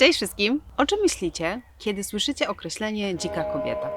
Cześć wszystkim! O czym myślicie, kiedy słyszycie określenie dzika kobieta?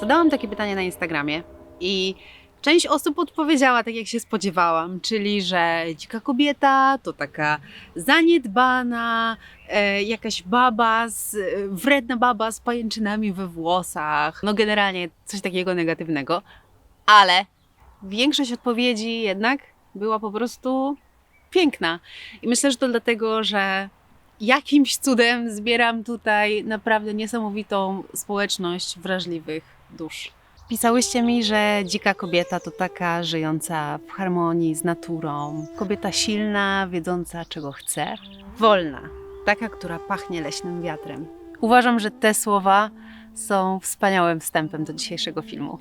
Zadałam takie pytanie na Instagramie i część osób odpowiedziała tak, jak się spodziewałam, czyli że dzika kobieta to taka zaniedbana, e, jakaś baba, z, e, wredna baba z pajęczynami we włosach. No generalnie coś takiego negatywnego, ale większość odpowiedzi jednak była po prostu piękna. I myślę, że to dlatego, że jakimś cudem zbieram tutaj naprawdę niesamowitą społeczność wrażliwych dusz. Pisałyście mi, że dzika kobieta to taka żyjąca w harmonii z naturą, kobieta silna, wiedząca czego chce, wolna, taka, która pachnie leśnym wiatrem. Uważam, że te słowa są wspaniałym wstępem do dzisiejszego filmu.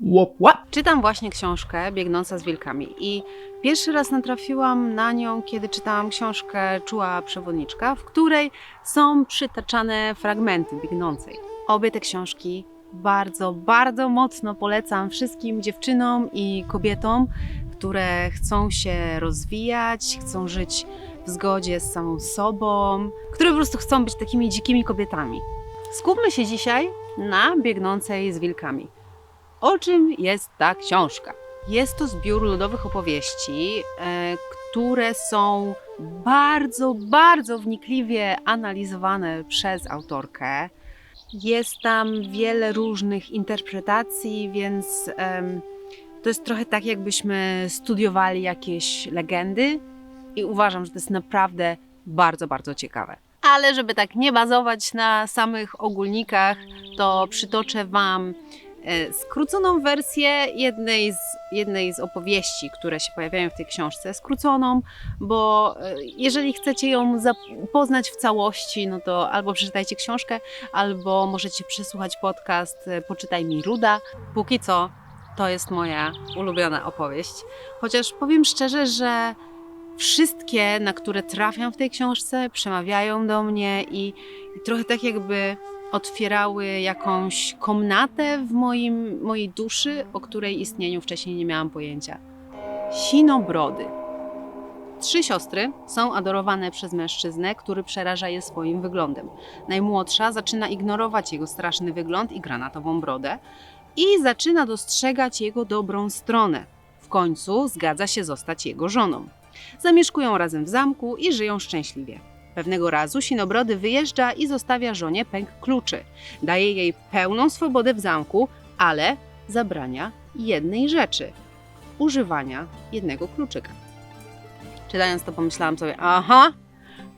Łop. Czytam właśnie książkę Biegnąca z wilkami i pierwszy raz natrafiłam na nią, kiedy czytałam książkę Czuła przewodniczka, w której są przytaczane fragmenty biegnącej. Obie te książki bardzo, bardzo mocno polecam wszystkim dziewczynom i kobietom, które chcą się rozwijać, chcą żyć w zgodzie z samą sobą, które po prostu chcą być takimi dzikimi kobietami. Skupmy się dzisiaj na biegnącej z wilkami. O czym jest ta książka? Jest to zbiór ludowych opowieści, e, które są bardzo, bardzo wnikliwie analizowane przez autorkę. Jest tam wiele różnych interpretacji, więc to jest trochę tak, jakbyśmy studiowali jakieś legendy, i uważam, że to jest naprawdę bardzo, bardzo ciekawe. Ale żeby tak nie bazować na samych ogólnikach, to przytoczę Wam skróconą wersję jednej z, jednej z opowieści, które się pojawiają w tej książce. Skróconą, bo e, jeżeli chcecie ją poznać w całości, no to albo przeczytajcie książkę, albo możecie przesłuchać podcast e, Poczytaj mi Ruda. Póki co to jest moja ulubiona opowieść. Chociaż powiem szczerze, że wszystkie, na które trafiam w tej książce, przemawiają do mnie i, i trochę tak jakby otwierały jakąś komnatę w moim, mojej duszy, o której istnieniu wcześniej nie miałam pojęcia. Sinobrody. Trzy siostry są adorowane przez mężczyznę, który przeraża je swoim wyglądem. Najmłodsza zaczyna ignorować jego straszny wygląd i granatową brodę i zaczyna dostrzegać jego dobrą stronę. W końcu zgadza się zostać jego żoną. Zamieszkują razem w zamku i żyją szczęśliwie. Pewnego razu Sinobrody wyjeżdża i zostawia żonie pęk kluczy. Daje jej pełną swobodę w zamku, ale zabrania jednej rzeczy używania jednego kluczyka. Czytając to, pomyślałam sobie: Aha,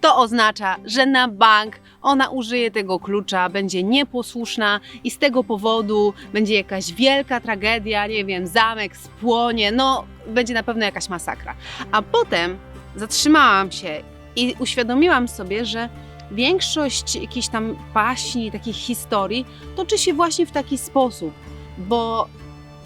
to oznacza, że na bank ona użyje tego klucza, będzie nieposłuszna i z tego powodu będzie jakaś wielka tragedia, nie wiem, zamek spłonie, no będzie na pewno jakaś masakra. A potem zatrzymałam się i uświadomiłam sobie, że większość jakichś tam baśni, takich historii toczy się właśnie w taki sposób, bo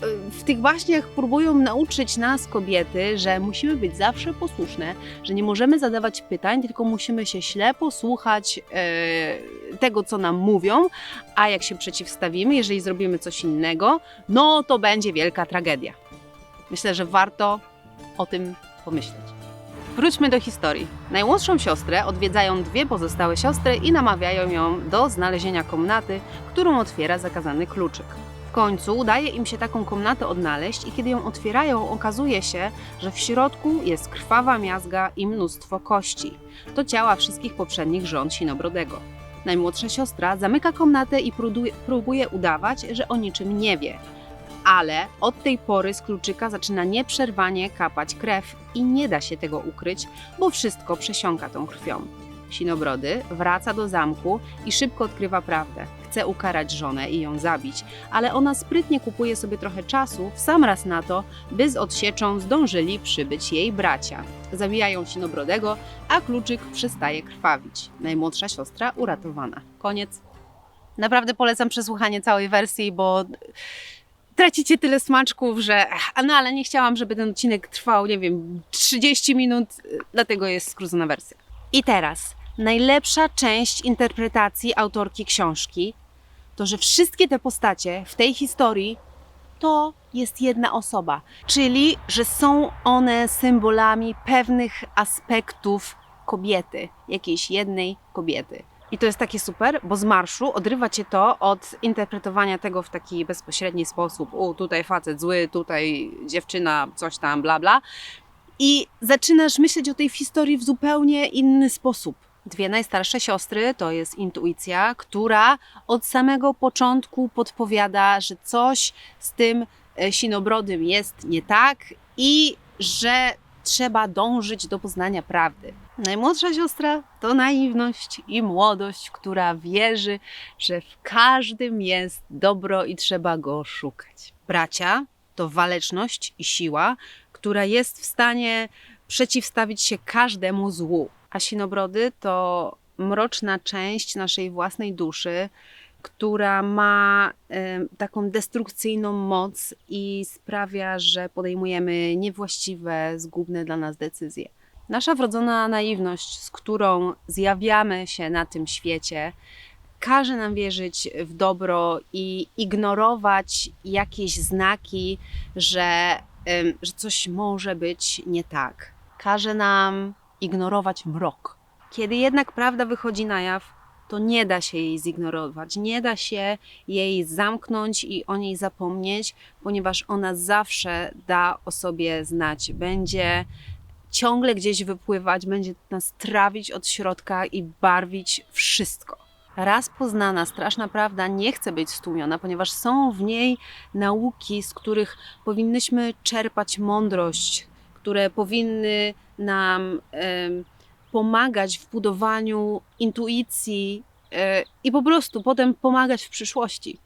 y, w tych baśniach próbują nauczyć nas, kobiety, że musimy być zawsze posłuszne, że nie możemy zadawać pytań, tylko musimy się ślepo słuchać e, tego, co nam mówią, a jak się przeciwstawimy, jeżeli zrobimy coś innego, no to będzie wielka tragedia. Myślę, że warto o tym pomyśleć. Wróćmy do historii. Najmłodszą siostrę odwiedzają dwie pozostałe siostry i namawiają ją do znalezienia komnaty, którą otwiera zakazany kluczyk. W końcu udaje im się taką komnatę odnaleźć i kiedy ją otwierają, okazuje się, że w środku jest krwawa miazga i mnóstwo kości. To ciała wszystkich poprzednich żon Sinobrodego. Najmłodsza siostra zamyka komnatę i próbuje, próbuje udawać, że o niczym nie wie. Ale od tej pory z kluczyka zaczyna nieprzerwanie kapać krew i nie da się tego ukryć, bo wszystko przesiąka tą krwią. Sinobrody wraca do zamku i szybko odkrywa prawdę. Chce ukarać żonę i ją zabić, ale ona sprytnie kupuje sobie trochę czasu w sam raz na to, by z odsieczą zdążyli przybyć jej bracia. Zabijają Sinobrodego, a kluczyk przestaje krwawić. Najmłodsza siostra uratowana. Koniec. Naprawdę polecam przesłuchanie całej wersji, bo tracicie tyle smaczków, że. A no ale nie chciałam, żeby ten odcinek trwał, nie wiem, 30 minut, dlatego jest skrócona wersja. I teraz najlepsza część interpretacji autorki książki to, że wszystkie te postacie w tej historii to to jest jedna osoba, czyli że są one symbolami pewnych aspektów kobiety, jakiejś jednej kobiety. I to jest takie super, bo z marszu odrywa cię to od interpretowania tego w taki bezpośredni sposób. O, tutaj facet zły, tutaj dziewczyna, coś tam, bla, bla. I zaczynasz myśleć o tej historii w zupełnie inny sposób. Dwie najstarsze siostry to jest intuicja, która od samego początku podpowiada, że coś z tym e, sinobrodym jest nie tak i że trzeba dążyć do poznania prawdy. Najmłodsza siostra to naiwność i młodość, która wierzy, że w każdym jest dobro i trzeba go szukać. Bracia to waleczność i siła, która jest w stanie przeciwstawić się każdemu złu. A sinobrody to mroczna część naszej własnej duszy, która ma taką destrukcyjną moc i sprawia, że podejmujemy niewłaściwe, zgubne dla nas decyzje. Nasza wrodzona naiwność, z którą zjawiamy się na tym świecie, każe nam wierzyć w dobro i ignorować jakieś znaki, że, że coś może być nie tak. Każe nam ignorować mrok. Kiedy jednak prawda wychodzi na jaw, to nie da się jej zignorować, nie da się jej zamknąć i o niej zapomnieć, ponieważ ona zawsze da o sobie znać. Będzie ciągle gdzieś wypływać, będzie nas trawić od środka i barwić wszystko. Raz poznana straszna prawda nie chce być stłumiona, ponieważ są w niej nauki, z których powinnyśmy czerpać mądrość, które powinny nam em, pomagać w budowaniu intuicji e, i po prostu potem pomagać w przyszłości.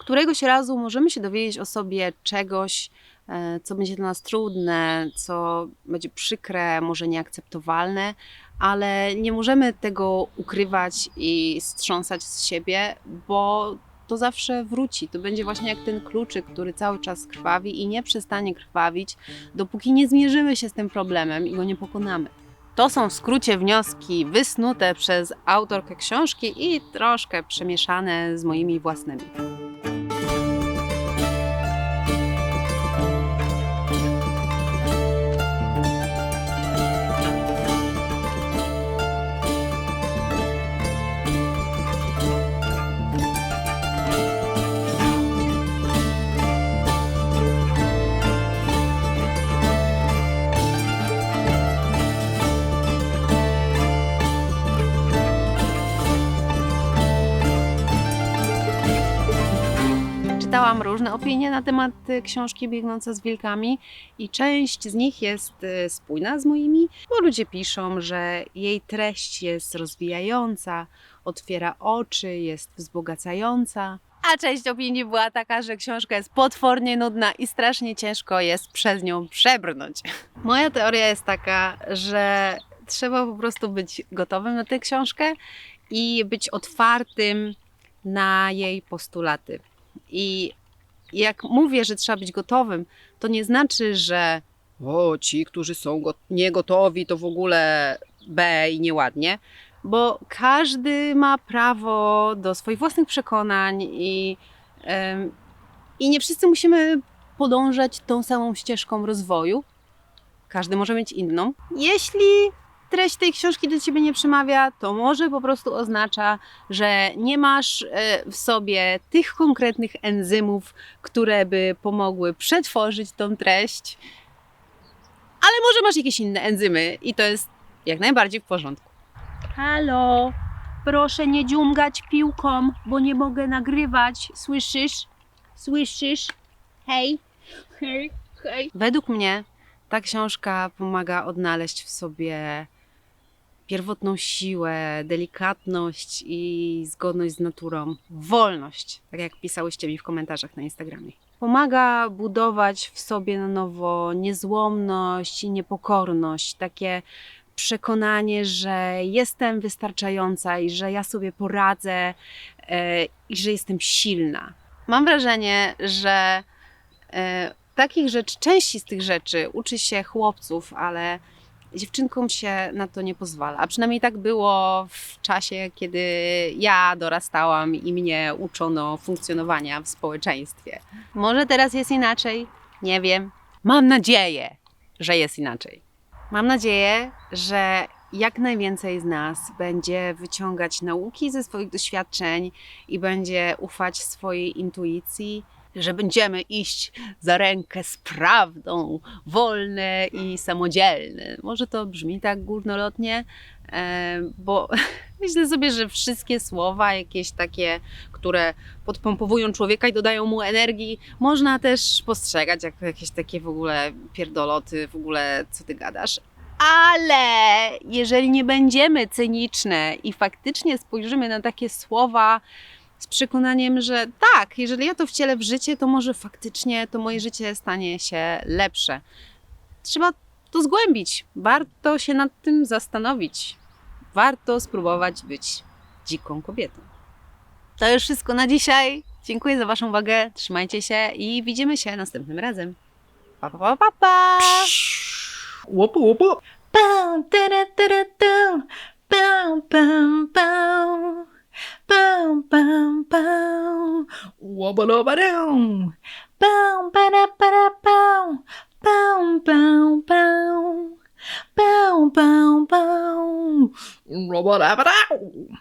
Któregoś razu możemy się dowiedzieć o sobie czegoś, e, co będzie dla nas trudne, co będzie przykre, może nieakceptowalne, ale nie możemy tego ukrywać i strząsać z siebie, bo to zawsze wróci. To będzie właśnie jak ten kluczyk, który cały czas krwawi i nie przestanie krwawić, dopóki nie zmierzymy się z tym problemem i go nie pokonamy. To są w skrócie wnioski wysnute przez autorkę książki i troszkę przemieszane z moimi własnymi. Czytałam różne opinie na temat y, książki Biegnąca z wilkami i część z nich jest y, spójna z moimi, bo ludzie piszą, że jej treść jest rozwijająca, otwiera oczy, jest wzbogacająca. A część opinii była taka, że książka jest potwornie nudna i strasznie ciężko jest przez nią przebrnąć. Moja teoria jest taka, że trzeba po prostu być gotowym na tę książkę i być otwartym na jej postulaty. I jak mówię, że trzeba być gotowym, to nie znaczy, że o, ci, którzy są go- niegotowi, to w ogóle B i nieładnie, bo każdy ma prawo do swoich własnych przekonań i, i nie wszyscy musimy podążać tą samą ścieżką rozwoju. Każdy może mieć inną. Jeśli treść tej książki do ciebie nie przemawia, to może po prostu oznacza, że nie masz e, w sobie tych konkretnych enzymów, które by pomogły przetworzyć tą treść, ale może masz jakieś inne enzymy i to jest jak najbardziej w porządku. Halo, proszę nie dziumgać piłką, bo nie mogę nagrywać. Słyszysz? Słyszysz? Hej, hej, hej. Według mnie ta książka pomaga odnaleźć w sobie pierwotną siłę, delikatność i zgodność z naturą, wolność, tak jak pisałyście mi w komentarzach na Instagramie. Pomaga budować w sobie na nowo niezłomność i niepokorność, takie przekonanie, że jestem wystarczająca i że ja sobie poradzę e, i że jestem silna. Mam wrażenie, że e, takich rzeczy, części z tych rzeczy uczy się chłopców, ale dziewczynkom się na to nie pozwala. A przynajmniej tak było w czasie, kiedy ja dorastałam i mnie uczono funkcjonowania w społeczeństwie. Może teraz jest inaczej? Nie wiem. Mam nadzieję, że jest inaczej. Mam nadzieję, że jak najwięcej z nas będzie wyciągać nauki ze swoich doświadczeń i będzie ufać swojej intuicji, że będziemy iść za rękę z prawdą, wolne i samodzielne. Może to brzmi tak górnolotnie, e, bo myślę sobie, że wszystkie słowa, jakieś takie, które podpompowują człowieka i dodają mu energii, można też postrzegać jako jakieś takie w ogóle pierdoloty, w ogóle co ty gadasz. Ale jeżeli nie będziemy cyniczne i faktycznie spojrzymy na takie słowa z przekonaniem, że tak, jeżeli ja to wcielę w życie, to może faktycznie to moje życie stanie się lepsze. Trzeba to zgłębić. Warto się nad tym zastanowić. Warto spróbować być dziką kobietą. To już wszystko na dzisiaj. Dziękuję za Waszą uwagę. Trzymajcie się i widzimy się następnym razem. Pa, pa, pa, pa, pa. Łopu, łopu. Bow, bow. Bow, bow, bow. Łobalobadam. Bow, ba da ba da bow. Bow, bow, bow. Bow. Robalabadam.